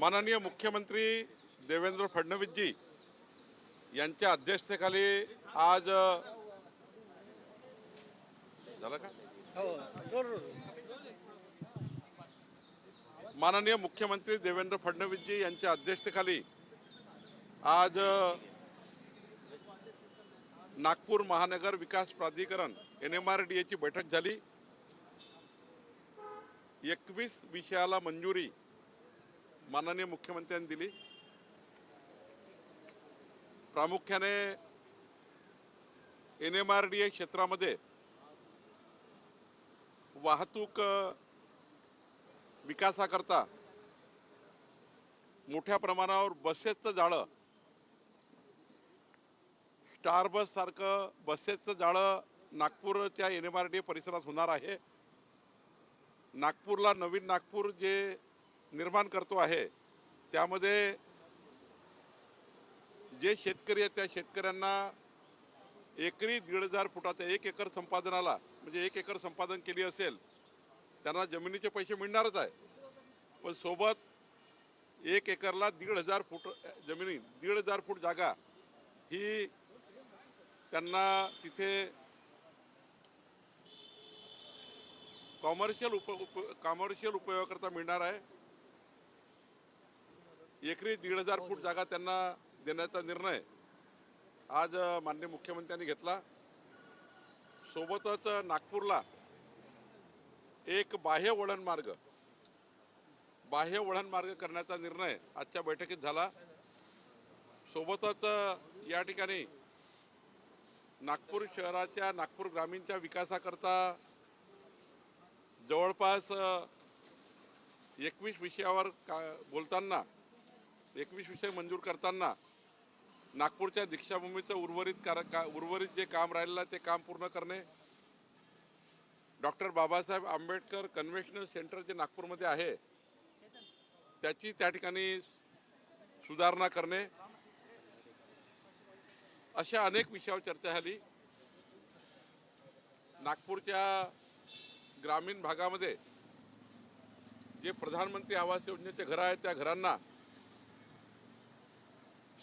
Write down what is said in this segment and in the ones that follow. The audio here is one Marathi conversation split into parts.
माननीय मुख्यमंत्री देवेंद्र फडणवीसजी यांच्या अध्यक्षतेखाली आज झालं का? माननीय मुख्यमंत्री देवेंद्र फडणवीसजी यांच्या अध्यक्षतेखाली आज नागपूर महानगर विकास प्राधिकरण एन एम आर डी एची बैठक झाली. एकवीस विषयाला मंजुरी माननीय मुख्यमंत्र्यांनी दिली. प्रामुख्याने N M R D A क्षेत्रामध्ये वाहतूक विकासाकरता मोठ्या प्रमाणावर बसेसचं जाळं स्टार बससारखं बसेसचं जाळं नागपूरच्या एन एम आर डी परिसरात होणार आहे. नागपूरला नवीन नागपूर जे निर्माण करतो आहे. त्यामध्ये जे शेतकरी आहेत त्या शेतकऱ्यांना एकरी दीड हजार फुटाच्या एक एकर संपादनाला म्हणजे एक एकर संपादन केली असेल त्यांना जमिनीचे पैसे मिळणारच आहे. पण सोबत एक एकरला दीड हजार फूट जमिनी दीड हजार फूट जागा ही त्यांना तिथे कॉमर्शियल उप उप कॉमर्शियल उपयोगाकरता मिळणार आहे. एकरी दीड हजार फूट जागा त्यांना देण्याचा निर्णय आज मान्य माननीय मुख्यमंत्र्यांनी घेतला. सोबतच नागपूरला एक बाह्य वळण मार्ग बाह्य वळण मार्ग करण्याचा निर्णय आजच्या बैठकीत झाला. सोबतच या ठिकाणी नागपूर शहराच्या नागपूर ग्रामीणच्या विकासाकरता जवळपास एकवीस विषयावर का बोलताना एकवीस विषय मंजूर करताना नागपूरच्या दीक्षाभूमीचं उर्वरित कार का उर्वरित जे काम राहिलेलं आहे ते काम पूर्ण करणे. Doctor Babasaheb Ambedkar conventional center जे नागपूरमध्ये आहे त्याची त्या ठिकाणी सुधारणा करणे. अशा अनेक विषयावर चर्चा झाली. नागपूरच्या ग्रामीण भागामध्ये जे प्रधानमंत्री आवास योजनेचे घरं आहेत त्या घरांना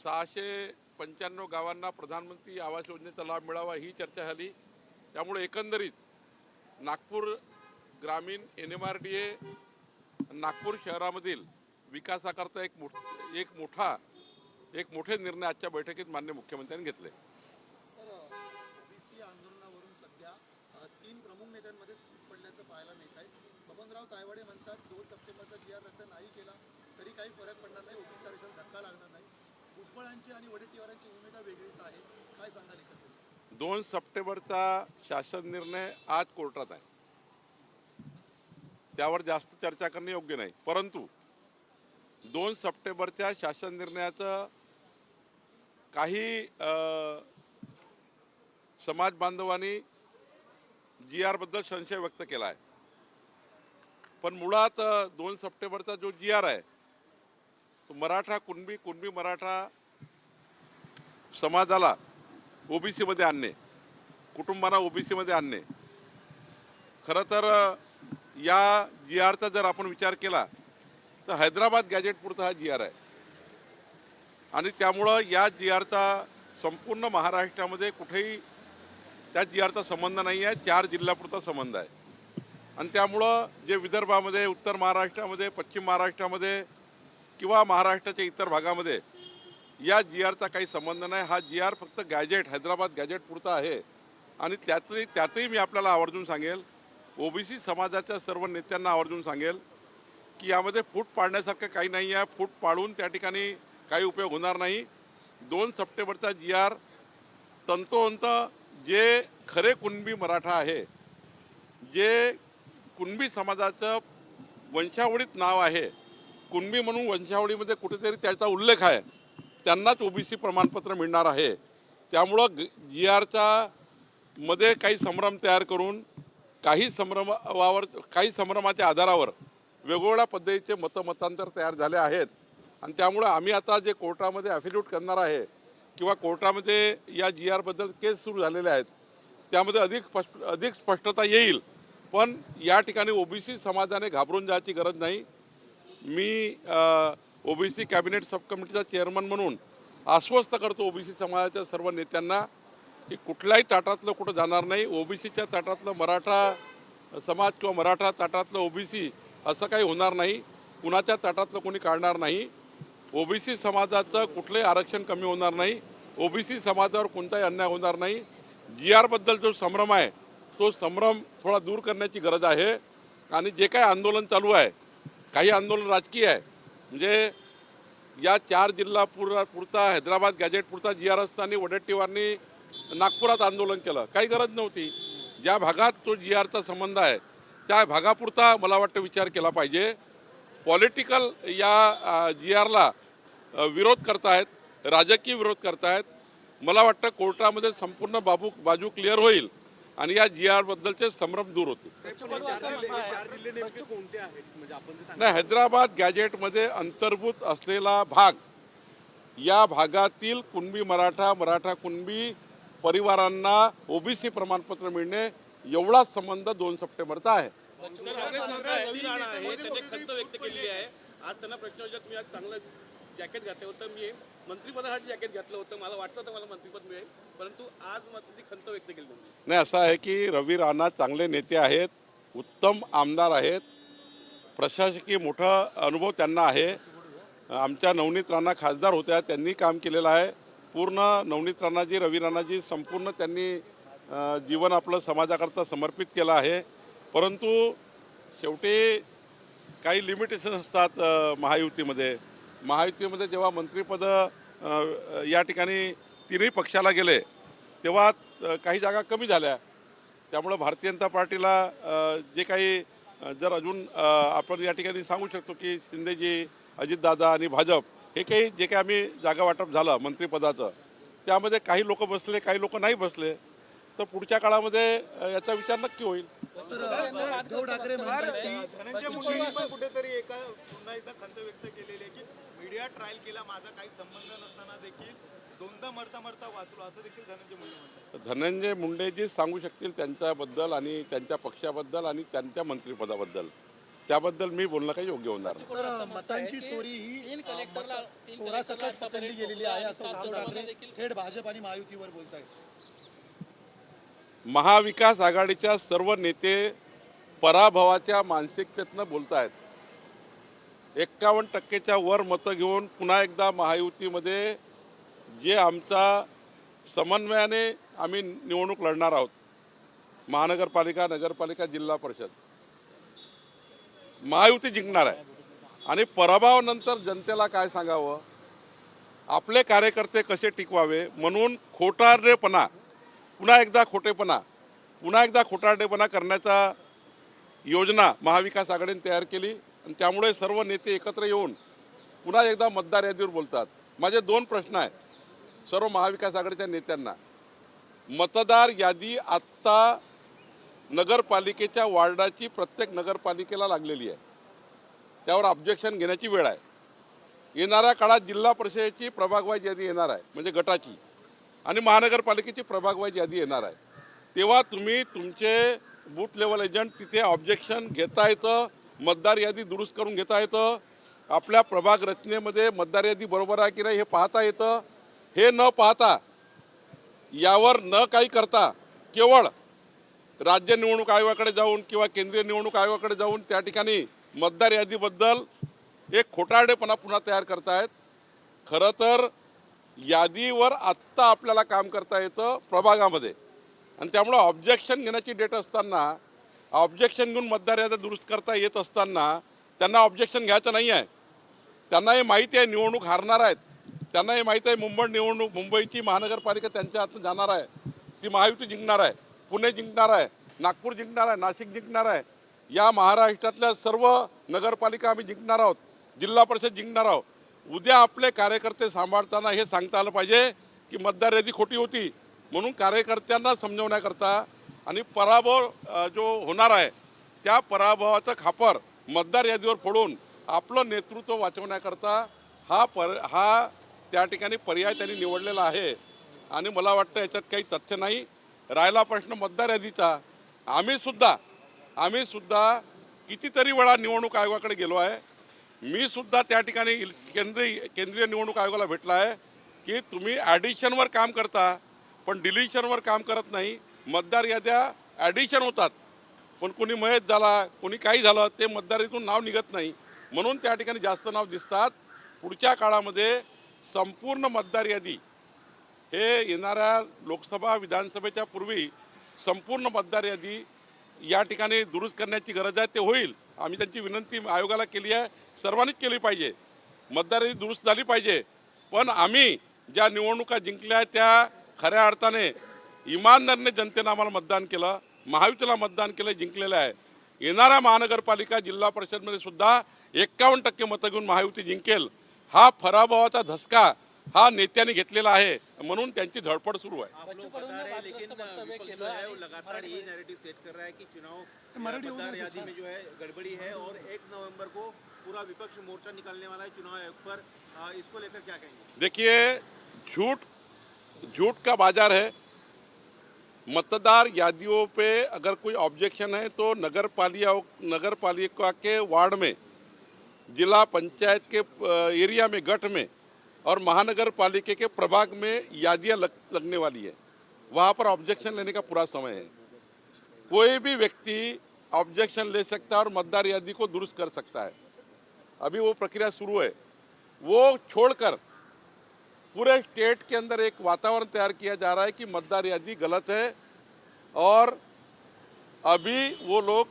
सहाशे पंच्याण्णव गावांना प्रधानमंत्री आवास योजनेचा लाभ मिळावा ही चर्चा झाली. त्यामुळे एकंदरीत नागपूर ग्रामीण N M R D A Nagpur शहरामधील विकासाकरता एक मोठ एक मोठा एक मोठे निर्णय आजच्या बैठकीत मान्य मुख्यमंत्र्यांनी घेतले. सर ओबीसी आंदोलनावरून सध्या तीन प्रमुख नेत्यांमध्ये फूट पडल्याचं पाहायला मिळत आहे. बबनराव तायवाडे म्हणतात दोन सप्टेंबरचा जी आर रद्द नाही केला तरी काही फरक पडणार नाही ओबीसी आरक्षण धक्का लागणार नाही. भुजबळांची आणि वडेट्टीवारांची भूमिका वेगळीच आहे. काय सांगाल दोन सप्टेंबरचा शासन निर्णय आज कोर्टात आहे. त्यावर जास्त चर्चा करणे योग्य नाही. परंतु दोन सप्टेंबरच्या शासन निर्णयाचं काही समाज बांधवांनी जी आरबद्दल संशय व्यक्त केला आहे. पण मुळात दोन सप्टेंबरचा जो जी आर आहे मराठा कुणबी कुणबी मराठा समाजाला ओबीसीमध्ये आणणे कुटुंबांना ओबीसीमध्ये आणणे. खरं तर या जी आरचा जर आपण विचार केला तर हैदराबाद गॅजेटपुरता हा जी आर आहे. आणि त्यामुळं या जी आरचा संपूर्ण महाराष्ट्रामध्ये कुठेही त्या जी आरचा संबंध नाही आहे चार जिल्ह्यापुरता संबंध आहे. आणि त्यामुळं जे विदर्भामध्ये उत्तर महाराष्ट्रामध्ये पश्चिम महाराष्ट्रामध्ये किंवा महाराष्ट्राच्या इतर भागामध्ये या जी आरचा काही संबंध नाही. हा जी आर फक्त गॅजेट हैदराबाद गॅजेट पुरता आहे. आणि त्यातही त्यातही मी आपल्याला आवर्जून सांगेल ओबीसी समाजाच्या सर्व नेत्यांना आवर्जून सांगेल की यामध्ये फूट पाडण्यासारखं काही नाही आहे. फूट पाडून त्या ठिकाणी काही उपयोग होणार नाही. दोन सप्टेंबरचा जी आर तंतोतंत जे खरे कुणबी मराठा आहे जे कुणबी समाजाचं वंशावळीत नाव आहे कुणबी म्हणून वंशावळीमध्ये कुठेतरी त्याचा उल्लेख आहे. त्यांनाच ओबीसी प्रमाणपत्र मिळणार आहे. त्यामुळं जी आरचा मध्ये काही संभ्रम तयार करून काही संभ्रमावर काही संभ्रमाच्या आधारावर वेगवेगळ्या पद्धतीचे मतमतांतर तयार झाले आहेत. आणि त्यामुळं आम्ही आता जे कोर्टामध्ये ॲफिडेविट करणार आहे किंवा कोर्टामध्ये या जी आरबद्दल केस सुरू झालेले आहेत त्यामध्ये अधिक स्पष्ट अधिक स्पष्टता येईल. पण या ठिकाणी ओबीसी समाजाने घाबरून जायची गरज नाही. मी ओबीसी कॅबिनेट सब कमिटीचा चेअरमन म्हणून आश्वस्त करतो ओबीसी समाजाच्या सर्व नेत्यांना की कुठल्याही ताटातलं कुठं जाणार नाही. ओबीसीच्या ताटातलं मराठा समाज किंवा मराठा ताटातलं ओबीसी असं काही होणार नाही. कुणाच्या ताटातलं कोणी काढणार नाही. ओबीसी समाजाचं कुठलंही आरक्षण कमी होणार नाही. ओबीसी समाजावर कोणताही अन्याय होणार नाही. जी आरबद्दल जो संभ्रम आहे तो संभ्रम थोडा दूर करण्याची गरज आहे. आणि जे काही आंदोलन चालू आहे काही आंदोलन राजकीय आहे. म्हणजे या चार जिल्हा पुरा पुरता हैदराबाद गॅजेट पुरता जी आर असताना वडेट्टीवारनी नागपुरात आंदोलन केलं. काही गरज नव्हती. ज्या भागात तो जी आरचा संबंध आहे त्या भागापुरता मला वाटतं विचार केला पाहिजे. पॉलिटिकल या जी आरला विरोध करतायत राजकीय विरोध करतायत. मला वाटतं कोर्टामध्ये संपूर्ण बाबू बाजू क्लिअर होईल. आणि या जी आरबद्दलचे संभ्रम दूर होते. नाही हैदराबाद गॅजेटमध्ये अंतर्भूत असलेला भाग या भागातील कुणबी मराठा मराठा कुणबी परिवारांना ओबीसी प्रमाणपत्र मिळणे एवढाच संबंध दोन सप्टेंबरचा आहे. आहे आज त्यांना प्रश्न विचार तुम्ही आज चांगलं जॅकेट घातलं होतं मी मंत्रिपदासाठी जॅकेट घातलं होतं. मला वाटलं होतं मला मंत्रिपद मिळेल परंतु आज मात्र ती खंत व्यक्त केली नाही. असं आहे की रवी राणा चांगले नेते आहेत उत्तम आमदार आहेत. प्रशासकीय मोठा अनुभव त्यांना आहे. आमच्या नवनीत राणा खासदार होत्या त्यांनी काम केलेलं आहे. पूर्ण नवनीत राणाजी रवी राणाजी संपूर्ण त्यांनी जीवन आपलं समाजाकरता समर्पित केलं आहे. परंतु शेवटी काही लिमिटेशन असतात महायुतीमध्ये. महायुतीमध्ये जेव्हा मंत्रीपद या ठिकाणी तिन्ही पक्षाला गेले तेव्हा काही जागा कमी झाल्या. त्यामुळं भारतीय जनता पार्टीला जे काही जर अजून आपण या ठिकाणी सांगू शकतो की शिंदेजी अजितदादा आणि भाजप हे काही जे काही आम्ही जागा वाटप झालं मंत्रिपदाचं त्यामध्ये काही लोक बसले काही लोक नाही बसले तर पुढच्या काळामध्ये याचा विचार नक्की होईल. तर उद्धव ठाकरे म्हणतात की पण कुठेतरी एका पुन्हा एकदा खंत व्यक्त केलेली आहे की मीडिया ट्रायल केला माझा काही संबंध नसताना देखील दोनदा मरता मरता वाचलो असं देखील धनंजय मुंडे म्हणतात. धनंजय मुंडेजी सांगू शकतील त्यांच्याबद्दल आणि त्यांच्या पक्षाबद्दल आणि त्यांच्या मंत्रिपदाबद्दल त्याबद्दल मी बोलणं काही योग्य होणार नाही. तर मतांची चोरी ही अ, मत चोरासकट पकडली गेलेली आहे असं उद्धव ठाकरे थेट भाजप आणि महायुतीवर बोलत आहेत महाविकास आघाडीच्या सर्व नेते पराभवाच्या मानसिकतेतनं बोलत आहेत एक्कावन्न टक्केच्या वर मतं घेऊन पुन्हा एकदा महायुतीमध्ये जे आमचा समन्वयाने आम्ही निवडणूक लढणार आहोत महानगरपालिका नगरपालिका जिल्हा परिषद. महायुती जिंकणार आहे. आणि पराभवानंतर जनतेला काय सांगावं? आपले कार्यकर्ते कसे टिकवावे? म्हणून खोटारडेपणा पुन्हा एकदा खोटेपणा पुन्हा एकदा खोटारडेपणा करण्याचा योजना महाविकास आघाडीने तयार केली आणि त्यामुळे सर्व नेते एकत्र येऊन पुन्हा एकदा मतदार यादीवर बोलतात. माझे दोन प्रश्न आहेत. सर्व महाविकास आघाडीच्या नेत्यांना मतदार यादी आत्ता नगरपालिकेच्या वार्डाची प्रत्येक नगरपालिकेला लागलेली आहे. त्यावर ऑब्जेक्शन घेण्याची वेळ आहे. येणाऱ्या काळात जिल्हा परिषदेची प्रभागवाईज यादी येणार आहे म्हणजे गटाची. आणि महानगरपालिकेची प्रभागवाईज यादी येणार आहे. तेव्हा तुम्ही तुमचे बूथ लेवल एजंट तिथे ऑब्जेक्शन घेता येतं मतदार यादी दुरुस्त करून घेता येतं. आपल्या प्रभाग रचनेमध्ये मतदार यादी बरोबर आहे की नाही हे पाहता येतं. हे न पाहता यावर न काही करता केवळ राज्य निवडणूक आयोगाकडे जाऊन किंवा केंद्रीय निवडणूक आयोगाकडे जाऊन त्या ठिकाणी मतदार यादीबद्दल एक खोटारडेपणा पुन्हा तयार करतायत. खरं तर यादीवर आत्ता आपल्याला काम करता येतं प्रभागामध्ये. आणि त्यामुळं ऑब्जेक्शन घेण्याची डेट असताना ऑब्जेक्शन घेऊन मतदार याद्या दुरुस्त करता येत असताना त्यांना ऑब्जेक्शन घ्यायचं नाही आहे. त्यांना हे माहिती आहे निवडणूक हारणार आहेत. त्यांना हे माहिती आहे मुंबई निवडणूक मुंबईची महानगरपालिका त्यांच्या हातून जाणार आहे. ती महायुती जिंकणार आहे. पुणे जिंकणार आहे. नागपूर जिंकणार आहे. नाशिक जिंकणार आहे. या महाराष्ट्रातल्या सर्व नगरपालिका आम्ही जिंकणार आहोत. जिल्हा परिषद जिंकणार आहोत. उद्या आपले कार्यकर्ते सांभाळताना हे सांगता आलं पाहिजे की मतदार यादी खोटी होती. म्हणून कार्यकर्त्यांना समजवण्याकरता आणि पराभव जो होणार आहे त्या पराभवाचं खापर मतदार यादीवर फोडून आपलं नेतृत्व वाचवण्याकरता हा पर हा त्या ठिकाणी पर्याय त्यांनी निवडलेला आहे. आणि मला वाटतं याच्यात काही तथ्य नाही. राहिला प्रश्न मतदार यादीचा. आम्हीसुद्धा आम्हीसुद्धा कितीतरी वेळा निवडणूक आयोगाकडे गेलो आहे. मी सुद्धा त्या ठिकाणी केंद्रीय केंद्रीय निवडणूक आयोगाला भेटला आहे की तुम्ही ॲडिशनवर काम करता पण डिलिशनवर काम करत नाही. मतदार याद्या ॲडिशन होतात. पण कोणी मयत झाला कोणी काही झालं ते मतदार इथून नाव निघत नाही. म्हणून त्या ठिकाणी जास्त नाव दिसतात. पुढच्या काळामध्ये संपूर्ण मतदार यादी हे येणाऱ्या लोकसभा विधानसभेच्या पूर्वी संपूर्ण मतदार यादी या ठिकाणी दुरुस्त करण्याची गरज आहे ते होईल. आम्ही त्यांची विनंती आयोगाला केली आहे. सर्वांनीच केली पाहिजे. मतदार दुरुस्त झाली पाहिजे. पण आम्ही ज्या निवडणुका जिंकल्या त्या खऱ्या अर्थाने इमानदारीने जनतेनं आम्हाला मतदान केलं महायुतीला मतदान केलं जिंकलेलं आहे. येणाऱ्या महानगरपालिका जिल्हा परिषदमध्ये सुद्धा एक्कावन्न टक्के मतं घेऊन महायुती जिंकेल. हा पराभवाचा धसका हा नेत्यांनी घेतलेला आहे म्हणून त्यांची धडपड सुरू आहे. आप लोग बता रहे हैं लेकिन विपक्ष जो है वो लगातार ये नैरेटिव सेट कर रहा है कि चुनाव मराठी मतदार होना यादी में जो है गड़बड़ी है और एक नवंबर को पूरा विपक्ष मोर्चा निकालने वाला है चुनाव आयोग पर। इसको लेकर क्या कहेंगे? देखिए झूठ झूठ का बाज़ार है। मतदार यादियों पे अगर कोई ऑब्जेक्शन है तो नगर पालिका नगर पालिका के वार्ड में जिला पंचायत के एरिया में गट में और महानगर पालिके के प्रभाग में यादियाँ लग, लगने वाली है। वहाँ पर ऑब्जेक्शन लेने का पूरा समय है। कोई भी व्यक्ति ऑब्जेक्शन ले सकता है और मतदार यादी को दुरुस्त कर सकता है। अभी वो प्रक्रिया शुरू है। वो छोड़कर पूरे स्टेट के अंदर एक वातावरण तैयार किया जा रहा है कि मतदार यादी गलत है और अभी वो लोग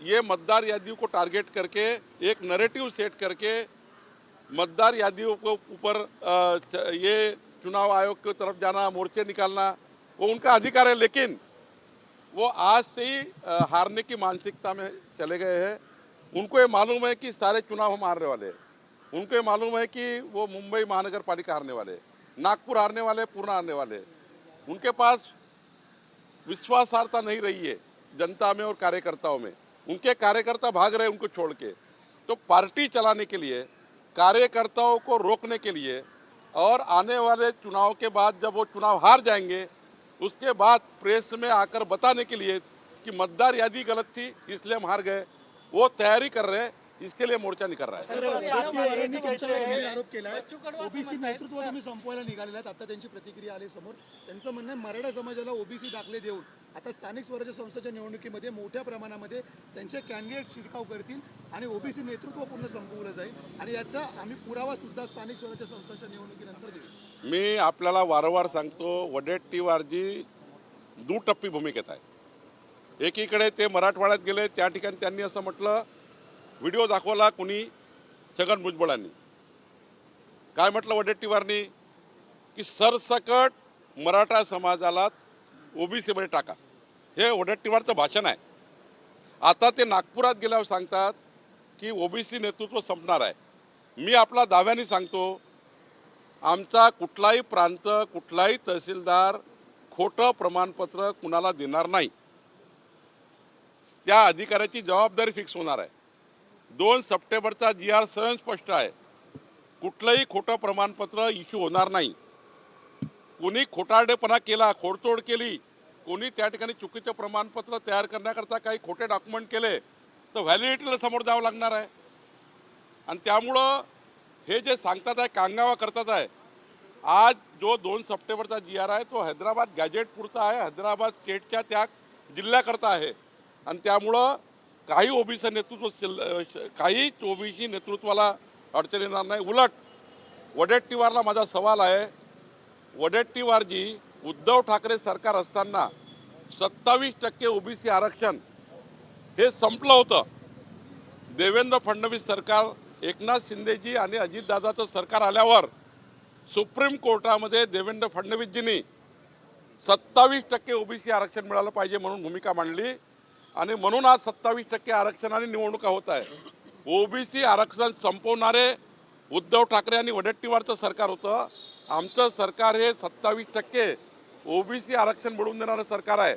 ये मतदार यादियों को टारगेट करके एक नरेटिव सेट करके मतदार यादियों को ऊपर ये चुनाव आयोग की तरफ़ जाना, मोर्चे निकालना, वो उनका अधिकार है, लेकिन वो आज से ही हारने की मानसिकता में चले गए हैं। उनको ये मालूम है कि सारे चुनाव हम हारने वाले हैं। उनको ये मालूम है कि वो मुंबई महानगर पालिका हारने वाले नागपुर हारने वाले पूर्णा हारने वाले उनके पास विश्वासार्हता नहीं रही है जनता में और कार्यकर्ताओं में। उनके कार्यकर्ता भाग रहे उनको छोड़ के। तो पार्टी चलाने के लिए कार्यकर्ताओं को रोकने के लिए और आने वाले चुनाव के बाद जब वो चुनाव हार जाएँगे उसके बाद प्रेस में आकर बताने के लिए कि मतदार यादी गलत थी इसलिए हम हार गए। वो तैयारी कर रहे हैं इसके लिए मोर्चा निकल रहा है। आहे ओबीसी नेतृत्व तुम्ही संपवायला निघालेला आता त्यांची प्रतिक्रिया आली समोर. त्यांचं म्हणणं आहे मराठा समाजाला ओबीसी दाखले देऊन आता स्थानिक स्वराज्य संस्थेच्या निवडणुकीमध्ये मोठ्या प्रमाणामध्ये त्यांचे कॅन्डिडेट शिरकाव करतील आणि ओबीसी नेतृत्व पूर्ण संपवलं जाईल. आणि याचा आम्ही पुरावा सुद्धा स्थानिक स्वराज्य संस्थेच्या निवडणुकीनंतर देऊ. मी आपल्याला वारंवार सांगतो वडेट्टीवारजी दुटप्पी भूमिकेत आहे. एकीकडे ते मराठवाड्यात गेले त्या ठिकाणी त्यांनी असं म्हटलं व्हिडिओ दाखवला कुणी? छगन भुजबळांनी. काय म्हटलं वडेट्टीवारनी की सरसकट मराठा समाजाला ओबीसीमध्ये टाका. हे वडेट्टीवारचं भाषण आहे. आता ते नागपुरात गेल्यावर सांगतात की ओबीसी नेतृत्व संपणार आहे. मी आपला दाव्याने सांगतो आमचा कुठलाही प्रांत कुठलाही तहसीलदार खोटं प्रमाणपत्र कुणाला देणार नाही. त्या अधिकाऱ्याची जबाबदारी फिक्स होणार आहे. दोन सप्टेंबरचा जी आर सहन स्पष्ट आहे. कुठलंही खोटं प्रमाणपत्र इश्यू होणार नाही. कोणी खोटारडेपणा केला खोडतोड केली कोणी त्या ठिकाणी चुकीचं प्रमाणपत्र तयार करण्याकरता काही खोटे डॉक्युमेंट केले तर व्हॅलिडिटीला समोर जावं लागणार आहे. आणि त्यामुळं हे जे सांगतात आहे कांगावा करतात आहे आज जो दोन सप्टेंबरचा जी आर आहे तो हैदराबाद गॅजेट पुरता आहे हैदराबाद स्टेटच्या त्या जिल्ह्याकरता आहे. आणि त्यामुळं काही ओबीसी नेतृत्व शिल- श- ओबीसी नेतृत्वाला अडचण येणार नाही. उलट वडेट्टीवारला माझा सवाल आहे वडेट्टीवारजी उद्धव ठाकरे सरकार असताना सत्तावीस टक्के ओबीसी आरक्षण हे संपलं होतं. देवेंद्र फडणवीस सरकार एकनाथ शिंदेजी आणि अजितदादाचं सरकार आल्यावर सुप्रीम कोर्टामध्ये देवेंद्र फडणवीसजींनी सत्तावीस टक्के ओबीसी आरक्षण मिळालं पाहिजे म्हणून भूमिका मांडली आणि म्हणून आज सत्तावीस टक्के आरक्षणाने निवडणुका होत आहे ओबीसी आरक्षण संपवणारे उद्धव ठाकरे आणि वडेट्टीवारचं सरकार होतं. आमचं सरकार हे सत्तावीस टक्के ओबीसी आरक्षण मिळवून देणारं सरकार आहे.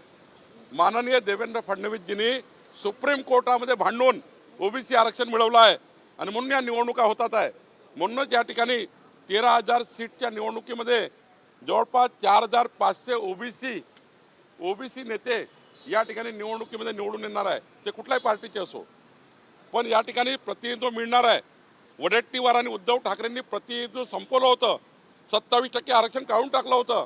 माननीय देवेंद्र फडणवीसजींनी सुप्रीम कोर्टामध्ये भांडून ओबीसी आरक्षण मिळवलं आहे आणि म्हणून या निवडणुका होतात आहे. म्हणूनच या ठिकाणी तेरा हजार सीटच्या निवडणुकीमध्ये जवळपास चार हजार पाचशे ओबीसी ओबीसी नेते या ठिकाणी निवडणुकीमध्ये निवडून येणार आहे. ते कुठल्याही पार्टीचे असो. पण या ठिकाणी प्रतिनिधित्व मिळणार आहे. वडेट्टीवार आणि उद्धव ठाकरेंनी प्रतिनिधित्व संपवलं होतं. सत्तावीस टक्के आरक्षण काढून टाकलं होतं.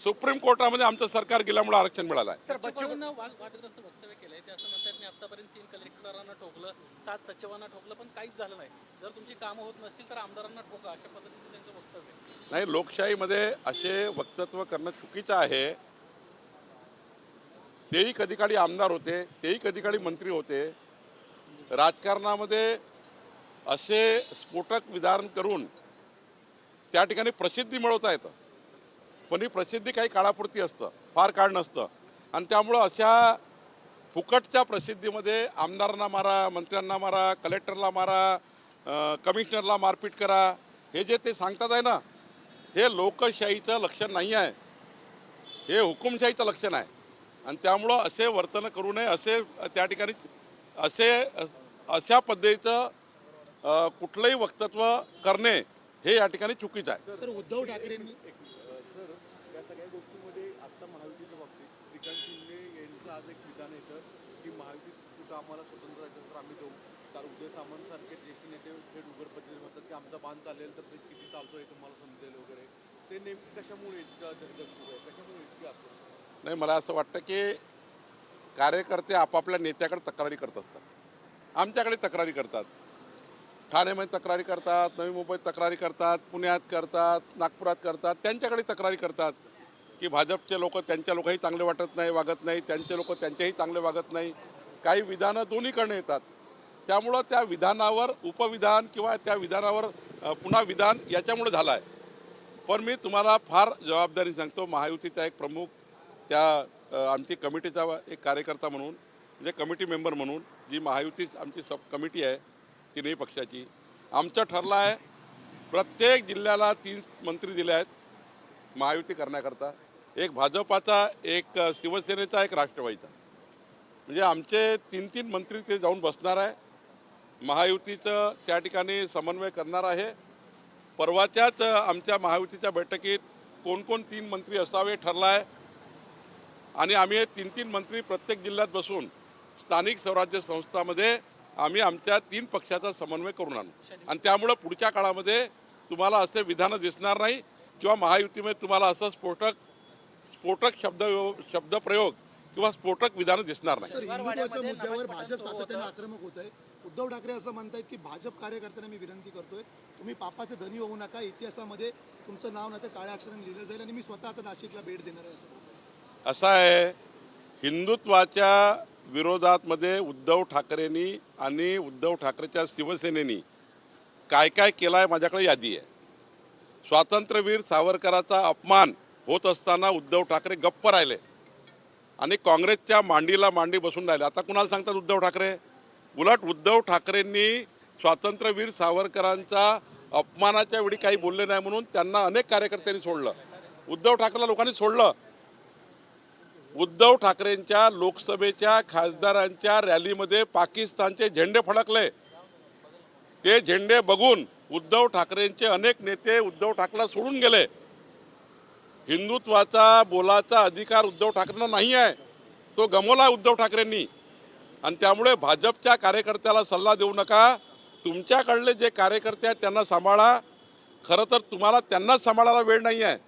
सुप्रीम कोर्टामध्ये आमचं सरकार गेल्यामुळे आरक्षण मिळालं आहे. वादग्रस्त वक्तव्य केलंय. ते असं म्हणतात मी आतापर्यंत तीन कलेक्टरांना ठोकलं सात सचिवांना ठोकलं पण काहीच झालं नाही. जर तुमची कामं होत नसतील तर आमदारांना ठोका अशा पद्धतीचं त्यांचं वक्तव्य आहे. नाही लोकशाहीमध्ये असे वक्तत्व करणं चुकीचं आहे. तेही कधी काळी आमदार होते तेही कधी काळी मंत्री होते. राजकारणामध्ये असे स्फोटक विधान करून त्या ठिकाणी प्रसिद्धी मिळवता येतं. पण ही प्रसिद्धी काही काळापुरती असतं फार काळ नसतं. आणि त्यामुळं अशा फुकटच्या प्रसिद्धीमध्ये आमदारांना मारा मंत्र्यांना मारा कलेक्टरला मारा कमिशनरला मारपीट करा हे जे ते सांगतात आहे ना हे लोकशाहीचं लक्षण नाही आहे. हे हुकुमशाहीचं लक्षण आहे. आणि त्यामुळं असे वर्तन करू नये असे त्या ठिकाणी असे अशा पद्धतीचं कुठलंही वक्तत्व करणे हे या ठिकाणी चुकीचं आहे. सर उद्धव ठाकरेंनी सर या सगळ्या गोष्टींमध्ये आता महायुतीच्या बाबतीत श्रीकांत शिंदे यांचं आज एक विधान येतं की महायुतीत कुठं आम्हाला स्वतंत्र तर आम्ही जाऊ. कारण उदय सामंत सारखे ज्येष्ठ नेते थेट उघड पद्धतीने म्हणतात की आमचा बांध चालेल तर ते किती चालतोय तुम्हाला समजेल वगैरे. ते नेमकी कशामुळे आहे? कशामुळे इतकी असतं नाही मला असं वाटतं की कार्यकर्ते आपापल्या नेत्याकडे तक्रारी करत असतात. आमच्याकडे तक्रारी करतात. ठाण्यामध्ये तक्रारी करतात नवी मुंबईत तक्रारी करतात पुण्यात करतात नागपुरात करतात त्यांच्याकडे तक्रारी करतात की भाजपचे लोक त्यांच्या लोकही चांगले वाटत नाही वागत नाही त्यांचे लोक त्यांच्याही चांगले वागत नाही. काही विधानं दोन्हीकडनं येतात. त्यामुळं त्या विधानावर उपविधान किंवा त्या विधानावर पुन्हा विधान याच्यामुळे झालं आहे पण मी तुम्हाला फार जबाबदारी सांगतो महायुतीचा एक प्रमुख त्या आमची कमिटीचा एक कार्यकर्ता म्हणून म्हणजे कमिटी मेंबर म्हणून जी महायुतीच आमची सब कमिटी आहे तिन्ही पक्षाची. आमचं ठरलं आहे प्रत्येक जिल्ह्याला तीन मंत्री दिले आहेत महायुती करण्याकरता. एक भाजपाचा एक शिवसेनेचा एक राष्ट्रवादीचा. म्हणजे आमचे तीन तीन मंत्री ते जाऊन बसणार आहे. महायुतीचं त्या ठिकाणी समन्वय करणार आहे. परवाच्याच आमच्या महायुतीच्या बैठकीत कोण कोण तीन मंत्री असावे ठरलं आहे. आणि आम्ही हे तीन तीन मंत्री प्रत्येक जिल्ह्यात बसून स्थानिक स्वराज्य संस्थामध्ये आम्ही आमच्या तीन पक्षाचा समन्वय करून आणू आणि त्यामुळं पुढच्या काळामध्ये तुम्हाला असे विधानं दिसणार नाही किंवा महायुतीमध्ये तुम्हाला असं स्फोटक स्फोटक शब्द शब्दप्रयोग किंवा स्फोटक विधानं दिसणार नाही हिंदुत्वाच्या मुद्द्यावर भाजप सातत्याने. आक्रमक होत आहे उद्धव ठाकरे असं म्हणतायत की भाजप कार्यकर्त्यांना मी विनंती करतोय तुम्ही पापाचे धनी होऊ नका इतिहासामध्ये तुमचं नाव ना तर काळ्या अक्षराने लिहिलं जाईल आणि मी स्वतः आता नाशिकला भेट देणार आहे. असं आहे हिंदुत्वाच्या विरोधातमध्ये उद्धव ठाकरेंनी आणि उद्धव ठाकरेच्या शिवसेनेनी काय काय केलं आहे माझ्याकडे यादी आहे. स्वातंत्र्यवीर सावरकराचा अपमान होत असताना उद्धव ठाकरे गप्प राहिले आणि काँग्रेसच्या मांडीला मांडी बसून राहिले. आता कुणाला सांगतात उद्धव ठाकरे? उलट उद्धव ठाकरेंनी स्वातंत्र्यवीर सावरकरांचा अपमानाच्या वेळी काही बोलले नाही म्हणून त्यांना अनेक कार्यकर्त्यांनी सोडलं. उद्धव ठाकरेला लोकांनी सोडलं. उद्धव ठाकरेंच्या लोकसभेच्या खासदारांच्या रॅलीमध्ये पाकिस्तानचे झेंडे फडकले. ते झेंडे बघून उद्धव ठाकरेंचे अनेक नेते उद्धव ठाकरेला सोडून गेले. हिंदुत्वाचा बोलाचा अधिकार उद्धव ठाकरेंना नाही आहे. तो गमवला उद्धव ठाकरेंनी. आणि त्यामुळे भाजपच्या कार्यकर्त्याला सल्ला देऊ नका. तुमच्याकडले जे कार्यकर्ते आहेत त्यांना सांभाळा. खरं तर तुम्हाला त्यांनाच सांभाळायला वेळ नाही आहे.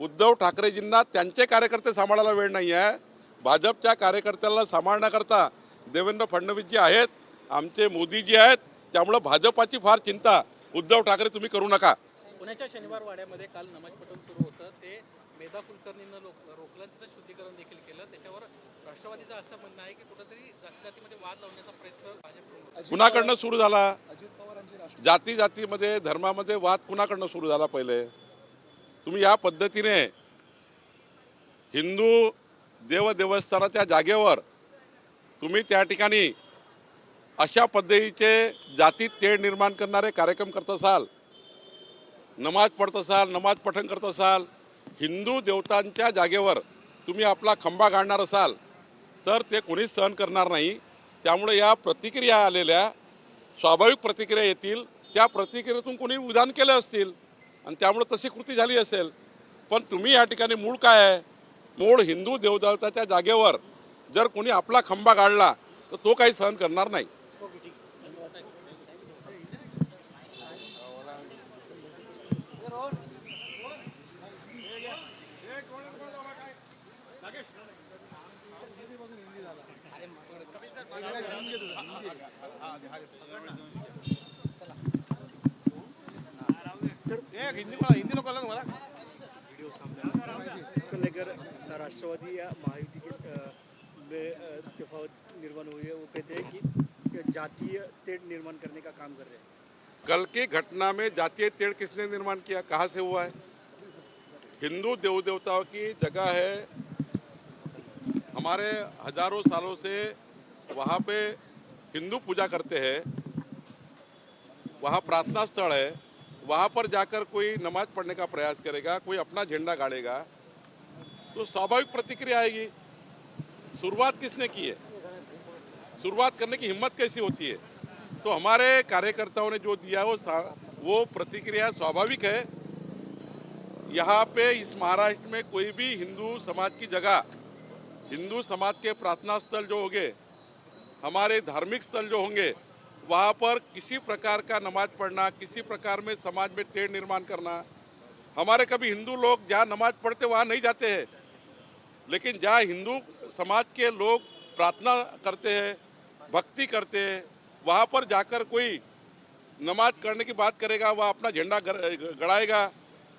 उद्धव ठाकरेजींना त्यांचे कार्यकर्ते सांभाळायला वेळ नाही आहे. भाजपच्या कार्यकर्त्याला सांभाळण्याकरता देवेंद्र फडणवीस जी आहेत आमचे मोदीजी आहेत त्यामुळं भाजपाची फार चिंता. उद्धव ठाकरे तुम्ही करू नका. पुण्याच्या शनिवार वाड्यामध्ये काल नमाज पठण सुरू होतं. ते मेधा कुलकर्णीनं लोक रोखलं तिथं शुद्धीकरण देखील केलं. त्याच्यावर राष्ट्रवादीचं असं म्हणणं आहे की कुठंतरी जाती जातीमध्ये वाद लावण्याचा प्रयत्न भाजप कुणाकडनं सुरू झाला? अजित पवारांचे राष्ट्र जाती जातीमध्ये धर्मामध्ये वाद कुणाकडनं सुरू झाला पहिले? तुम्ही या पद्धतीने हिंदू देवदेवस्थानाच्या जागेवर तुम्ही त्या ठिकाणी अशा पद्धतीचे जातीत तेढ निर्माण करणारे कार्यक्रम करत असाल नमाज पढत असाल नमाज पठण करत असाल हिंदू देवतांच्या जागेवर तुम्ही आपला खंबा गाडणार असाल तर ते कोणीच सहन करणार नाही. त्यामुळे या प्रतिक्रिया आलेल्या स्वाभाविक प्रतिक्रिया येतील. त्या प्रतिक्रियेतून कोणी विधान केलं असतील आणि त्यामुळं तशी कृती झाली असेल. पण तुम्ही या ठिकाणी मूळ काय आहे? मूळ हिंदू देवदेवताच्या जागेवर जर कोणी आपला खंबा गाडला तर तो काही सहन करणार नाही. राष्ट्रवादी या महायुति के में तफावत निर्माण हुई है, वो कहते हैं कि जातीय तेढ़ निर्माण करने का काम कर रहे हैं। कल की घटना में जातीय तेड़ किसने निर्माण किया? कहाँ से हुआ है? हिंदू देव देवताओं की जगह है। हमारे हज़ारों सालों से वहाँ पे हिंदू पूजा करते हैं। वहाँ प्रार्थना स्थल है। वहाँ पर जाकर कोई नमाज़ पढ़ने का प्रयास करेगा, कोई अपना झंडा गाड़ेगा। तो स्वाभाविक प्रतिक्रिया आएगी। शुरुआत किसने की है? शुरुआत करने की हिम्मत कैसी होती है? तो हमारे कार्यकर्ताओं ने जो दिया वो वो प्रतिक्रिया स्वाभाविक है। यहाँ पे इस महाराष्ट्र में कोई भी हिंदू समाज की जगह, हिंदू समाज के प्रार्थना स्थल जो होंगे, हमारे धार्मिक स्थल जो होंगे, वहाँ पर किसी प्रकार का नमाज़ पढ़ना, किसी प्रकार में समाज में टेढ़ निर्माण करना, हमारे कभी हिंदू लोग जहाँ नमाज़ पढ़ते वहाँ नहीं जाते हैं। लेकिन जहाँ हिंदू समाज के लोग प्रार्थना करते हैं भक्ति करते हैं वहाँ पर जाकर कोई नमाज़ करने की बात करेगा वह अपना झंडा गड़ाएगा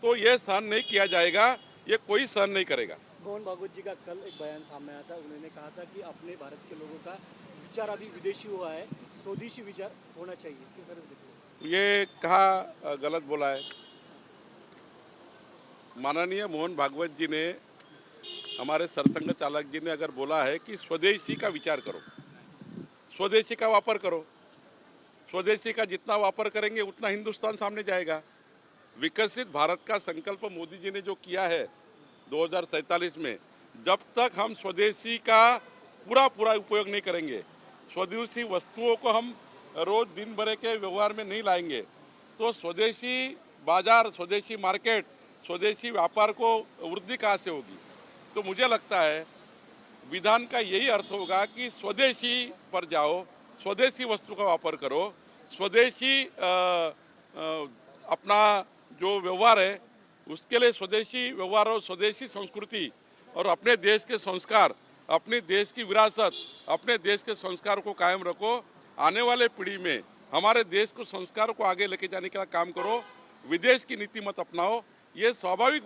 तो ये सहन नहीं किया जाएगा ये कोई सहन नहीं करेगा। मोहन भागवत जी का कल एक बयान सामने आया था। उन्होंने कहा था कि अपने भारत के लोगों का विचार अभी विदेशी हुआ है स्वदेशी विचार होना चाहिए। किस तरह से ये कहा गलत बोला है। माननीय मोहन भागवत जी ने हमारे सरसंघ चालक जी ने अगर बोला है कि स्वदेशी का विचार करो, स्वदेशी का वापर करो, स्वदेशी का जितना वापर करेंगे उतना हिंदुस्तान सामने जाएगा। विकसित भारत का संकल्प मोदी जी ने जो किया है दो में, जब तक हम स्वदेशी का पूरा पूरा उपयोग नहीं करेंगे, स्वदेशी वस्तुओं को हम रोज दिन भर के व्यवहार में नहीं लाएँगे तो स्वदेशी बाज़ार, स्वदेशी मार्केट, स्वदेशी व्यापार को वृद्धि कहाँ से होगी? तो मुझे लगता है विधान का यही अर्थ होगा कि स्वदेशी पर जाओ स्वदेशी वस्तु का वापर करो स्वदेशी अ, अ, अपना जो व्यवहार है उसके लिए स्वदेशी व्यवहार और स्वदेशी संस्कृति और अपने देश के संस्कार अपने देश की विरासत अपने देश के संस्कार को कायम रखो। आने वाले पीढ़ी में हमारे देश को संस्कार को आगे लेके जाने का काम करो विदेश की नीति मत अपनाओ। ये स्वाभाविक